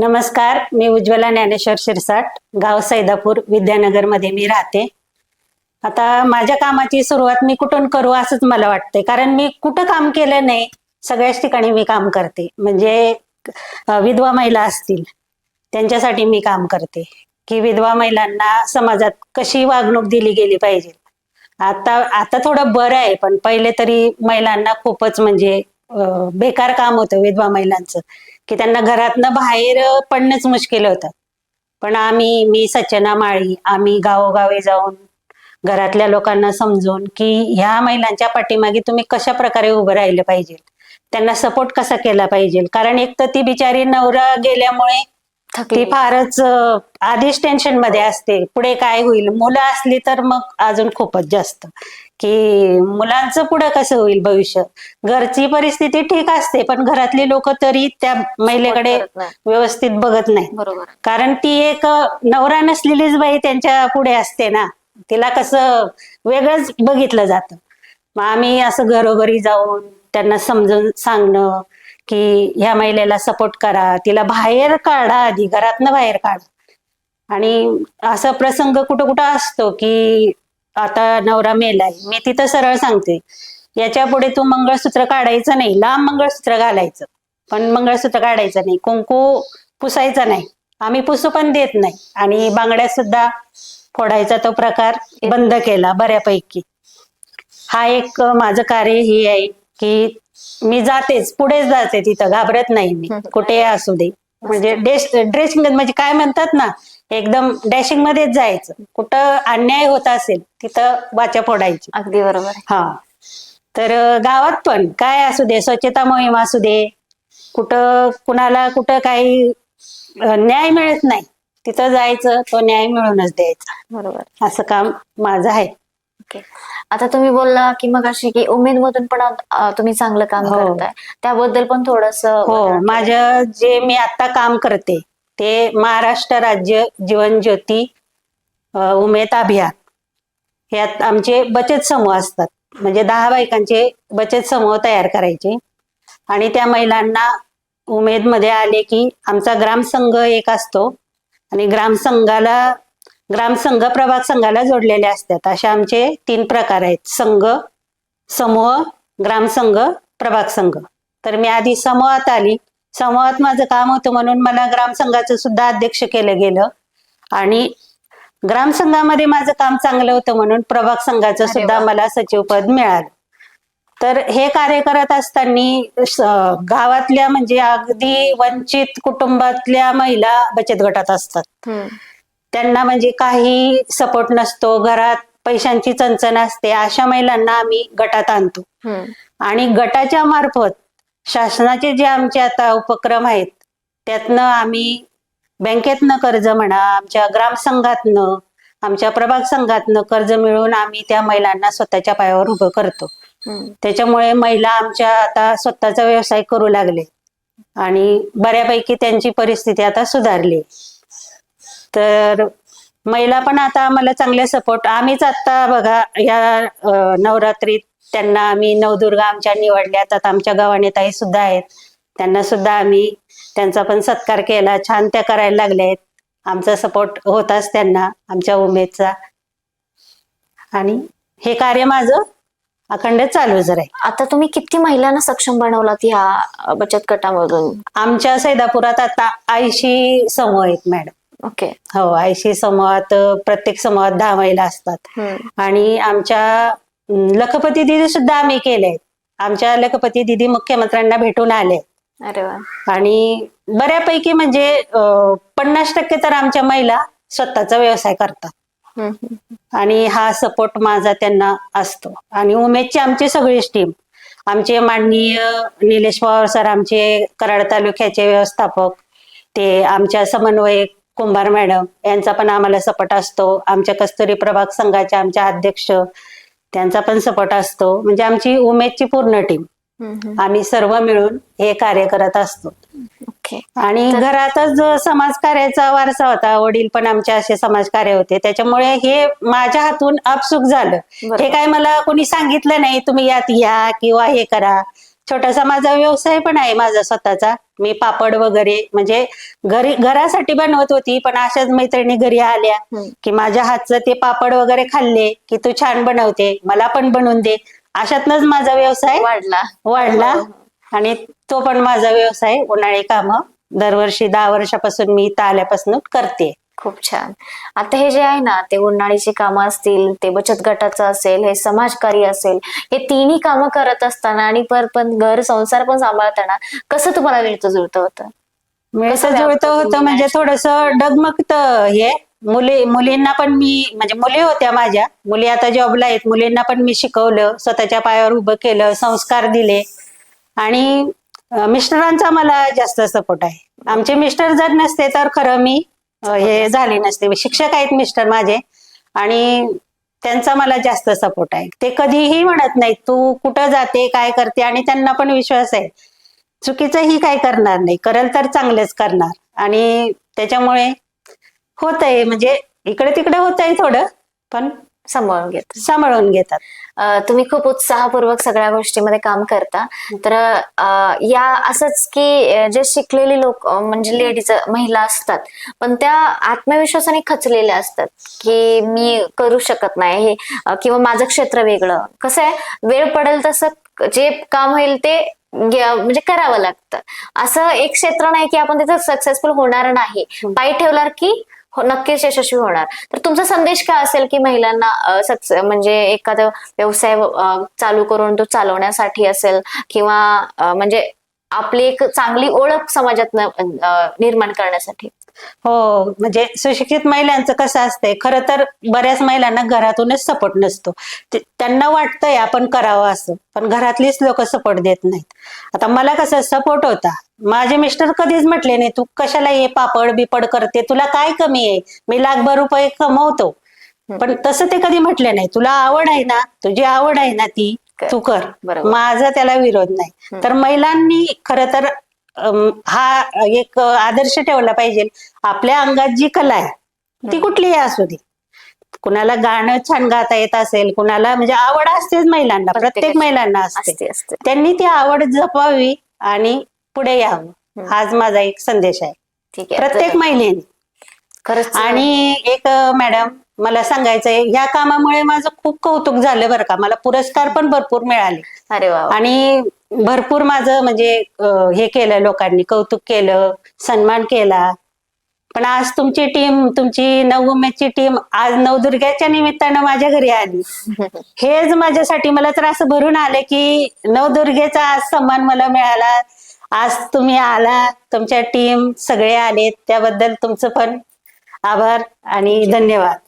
नमस्कार मी उज्ज्वला ज्ञानेश्वर शिरसाट गाव सैदापूर विद्यानगरमध्ये मी राहते. आता माझ्या कामाची सुरुवात मी कुठून करू असंच मला वाटतंय. कारण मी कुठं काम केलं नाही सगळ्याच ठिकाणी मी काम करते. म्हणजे विधवा महिला असतील त्यांच्यासाठी मी काम करते. की विधवा महिलांना समाजात कशी वागणूक दिली गेली पाहिजे. आता आता थोडं बरं आहे पण पहिले तरी महिलांना खूपच म्हणजे बेकार काम होतं विधवा महिलांचं. की त्यांना घरातनं बाहेर पडणंच मुश्किल होतं. पण आम्ही मी सचना माळी आम्ही गावोगावी जाऊन घरातल्या लोकांना समजून की ह्या महिलांच्या पाठीमागे तुम्ही कशा प्रकारे उभं राहिलं पाहिजे? त्यांना सपोर्ट कसा केला पाहिजे? कारण एक तर ती बिचारी नवरा गेल्यामुळे ती फारच आधीच टेन्शनमध्ये असते. पुढे काय होईल? मुलं असली तर मग अजून खूपच जास्त. की मुलांचं पुढे कसं होईल भविष्य? घरची परिस्थिती ठीक असते पण घरातली लोक तरी त्या महिलेकडे. व्यवस्थित बघत नाही. कारण ती एक नवरा नसलेलीच बाई त्यांच्या पुढे असते ना. तिला कसं वेगळंच बघितलं जातं. मग आम्ही असं घरोघरी जाऊन त्यांना समजून सांगणं की ह्या महिलेला सपोर्ट करा तिला बाहेर काढा आधी घरातनं बाहेर काढा. आणि असा प्रसंग कुठं कुठं असतो की आता नवरा मेलाय मी तिथं सरळ सांगते. याच्यापुढे तू मंगळसूत्र काढायचं नाही. लांब मंगळसूत्र घालायचं. पण मंगळसूत्र काढायचं नाही. कुंकू पुसायचा नाही. आम्ही पुसू पण देत नाही. आणि बांगड्या सुद्धा फोडायचा तो प्रकार बंद केला बऱ्यापैकी. हा एक माझं कार्य ही आहे की मी जातेच. पुढेच जाते तिथं. घाबरत नाही मी. कुठे असू दे. म्हणजे ड्रेस ड्रेसिंग म्हणजे काय म्हणतात ना एकदम डॅशिंग मध्येच जायचं. कुठं अन्याय होत असेल तिथं वाचा फोडायची. अगदी बरोबर. हा. तर गावात पण काय असू दे स्वच्छता मोहीम असू दे कुठं कुणाला कुठं काही न्याय मिळत नाही तिथं जायचं तो न्याय मिळूनच द्यायचा. बरोबर. असं काम माझं आहे. ओके. आता तुम्ही बोलला की मग अशी की उमेद मधून पण तुम्ही चांगलं काम हो. करताय. त्याबद्दल पण थोडस हो. माझं जे मी आता काम करते ते महाराष्ट्र राज्य जीवन ज्योती उमेद अभियान. ह्यात आमचे बचत समूह असतात. म्हणजे दहा बायकांचे बचत समूह तयार करायचे. आणि त्या महिलांना उमेदमध्ये आले की आमचा ग्रामसंघ एक असतो. आणि ग्रामसंघाला ग्रामसंघ प्रभाग संघाला जोडलेले असतात. असे आमचे तीन प्रकार आहेत. संघ समूह ग्रामसंघ प्रभाग संघ. तर मी आधी समूहात आली. समूहात माझं काम होतं म्हणून मला ग्रामसंघाचं सुद्धा अध्यक्ष केलं गेलं आणि ग्रामसंघामध्ये माझं काम चांगलं होतं म्हणून प्रभाग संघाचं सुद्धा. मला सचिवपद मिळालं तर हे कार्य करत असताना गावातल्या म्हणजे अगदी वंचित कुटुंबातल्या महिला बचत गटात असतात. त्यांना म्हणजे काही सपोर्ट नसतो घरात पैशांची चणचण असते अशा महिलांना आम्ही गटात आणतो. आणि गटाच्या मार्फत शासनाचे जे आमचे आता उपक्रम आहेत त्यातनं आम्ही बँकेतनं कर्ज म्हणा आमच्या ग्रामसंघातनं आमच्या प्रभाग संघातनं कर्ज मिळवून आम्ही त्या महिलांना स्वतःच्या पायावर उभं करतो. त्याच्यामुळे महिला आमच्या आता स्वतःचा व्यवसाय करू लागले. आणि बऱ्यापैकी त्यांची परिस्थिती आता सुधारली. तर महिला पण आता आम्हाला चांगले सपोर्ट आम्हीच आता बघा या नवरात्रीत त्यांना आम्ही नवदुर्गा आमच्या निवडल्यात आता आमच्या गावाने ताई सुद्धा आहेत. त्यांना सुद्धा आम्ही त्यांचा पण सत्कार केला छान त्या करायला लागल्या आहेत आमचा सपोर्ट होताच त्यांना आमच्या उमेदचा. आणि हे कार्य माझं अखंड चालूच राहील आता तुम्ही किती महिलांना सक्षम बनवलात ह्या बचत गटामधून? आमच्या सैदापुरात आता ऐंशी समूह आहेत मॅडम ओके. हो ऐंशी समूहात प्रत्येक समूहात दहा महिला असतात. आणि आमच्या लखपती दिदी सुद्धा आम्ही केले आमच्या लखपती दिदी मुख्यमंत्र्यांना भेटून आले. अरे वा. आणि बऱ्यापैकी म्हणजे पन्नास टक्के तर आमच्या महिला स्वतःचा व्यवसाय करतात. आणि हा सपोर्ट माझा त्यांना असतो. आणि उमेदची आमची सगळीच टीम आमचे माननीय निलेश पवार सर आमचे कराड तालुक्याचे व्यवस्थापक ते आमच्या समन्वयक कुंभार मॅडम यांचा पण आम्हाला सपोर्ट असतो. आमच्या कस्तुरी प्रभाग संघाचे आमच्या अध्यक्ष त्यांचा पण सपोर्ट असतो. म्हणजे आमची उमेदची पूर्ण टीम. आम्ही सर्व मिळून हे कार्य करत असतो. आणि घरातच जो समाजकार्याचा वारसा होता वडील पण आमचे असे समाजकार्य होते त्याच्यामुळे हे माझ्या हातून अपसुक झालं. हे काय मला कोणी सांगितलं नाही तुम्ही यात या किंवा हे करा. छोटासा माझा व्यवसाय पण आहे माझा स्वतःचा. मी पापड वगैरे म्हणजे घरी घरासाठी बनवत होती पण अशाच मैत्रिणी घरी आल्या. की माझ्या हातचं ते पापड वगैरे खाल्ले की तू छान बनवते मला पण बनवून दे. अशातनच माझा व्यवसाय वाढला. वाढला. हो, आणि तो पण माझा व्यवसाय उन्हाळी कामं. दरवर्षी दहा वर्षापासून मी इथं आल्यापासून करते. खूप छान. आता हे जे आहे ना ते उन्हाळीची कामं असतील ते बचत गटाचं असेल हे समाजकार्य असेल हे तिन्ही कामं करत असताना आणि पर पण घर संसार पण सांभाळताना कसं तुम्हाला मिळतं जुळतं होतं? कसं जुळतं होतं. म्हणजे थोडस डगमगत हे. मुली मुलींना पण मी म्हणजे मुली होत्या माझ्या. मुली आता जॉबला आहेत. मुलींना पण मी शिकवलं. स्वतःच्या पायावर उभं केलं संस्कार दिले. आणि मिस्टरांचा मला जास्त सपोर्ट आहे. आमचे मिस्टर जर नसते तर खरं मी हे झाले नसते. शिक्षक आहेत मिस्टर माझे. आणि त्यांचा मला जास्त सपोर्ट आहे. ते कधीही म्हणत नाहीत तू कुठं जाते काय करते? आणि त्यांना पण विश्वास आहे. चुकीचंही काय करणार नाही. करल तर चांगलंच करणार. आणि त्याच्यामुळे होत आहे म्हणजे इकडे तिकडे होत आहे थोडं. पण सांभाळून घेत सांभाळून घेतात. तुम्ही खूप उत्साहपूर्वक सगळ्या गोष्टीमध्ये काम करता. तर अं, या असंच की जे शिकलेले लोक अं, म्हणजे लेडीज महिला असतात पण त्या आत्मविश्वासाने खचलेल्या असतात की मी करू शकत नाही हे अं, किंवा माझं क्षेत्र वेगळं. कसं आहे वेळ पडेल तसं जे काम होईल ते घ्या- म्हणजे करावं लागतं. असं एक क्षेत्र नाही की आपण तिथं सक्सेसफुल होणार नाही. पायी ठेवणार की हो- नक्कीच यशस्वी होणार. तर तुमचा संदेश काय असेल की महिलांना म्हणजे एखादा व्यवसाय चालू करून तो चालवण्यासाठी असेल किंवा म्हणजे आपली एक चांगली ओळख समाजात निर्माण करण्यासाठी? हो म्हणजे सुशिक्षित महिलांचं कसं असतंय खरं तर बऱ्याच महिलांना घरातूनच सपोर्ट नसतो. त्यांना वाटतंय आपण करावं असं पण घरातलीच लोक सपोर्ट देत नाहीत. आता मला कसं सपोर्ट होता. माझे मिस्टर कधीच म्हटले नाही तू कशाला हे पापड बिपड करते? तुला काय कमी आहे? मी लाखभर रुपये कमवतो. पण तसं ते कधी म्हटले नाही. तुला आवड आहे ना तुझी आवड आहे ना ती. तू कर. माझा त्याला विरोध नाही. तर महिलांनी खरं तर हा एक आदर्श ठेवला पाहिजे. आपल्या अंगात जी कला आहे ती कुठलीही असू दे. कुणाला गाणं छान गाता येत असेल कुणाला म्हणजे आवड असतेच महिलांना प्रत्येक महिलांना असते. त्यांनी ती आवड जपावी आणि पुढे यावं. हाच माझा एक संदेश आहे. ठीक आहे. प्रत्येक महिलेने. खरंच आणि एक मॅडम मला सांगायचंय या कामामुळे माझं खूप कौतुक झालं बरं का. मला पुरस्कार पण भरपूर मिळाले. अरे वा. आणि भरपूर माझं म्हणजे हे केलं लोकांनी कौतुक केलं सन्मान केला. पण आज तुमची टीम तुमची नवउमेदची टीम आज नवदुर्गाच्या निमित्तानं माझ्या घरी आली. हेच माझ्यासाठी मला तर असं भरून आलं की नवदुर्गेचा आज सन्मान मला मिळाला. आज तुम्ही आला तुमच्या टीम सगळे आले त्याबद्दल तुमचं पण आभार आणि धन्यवाद.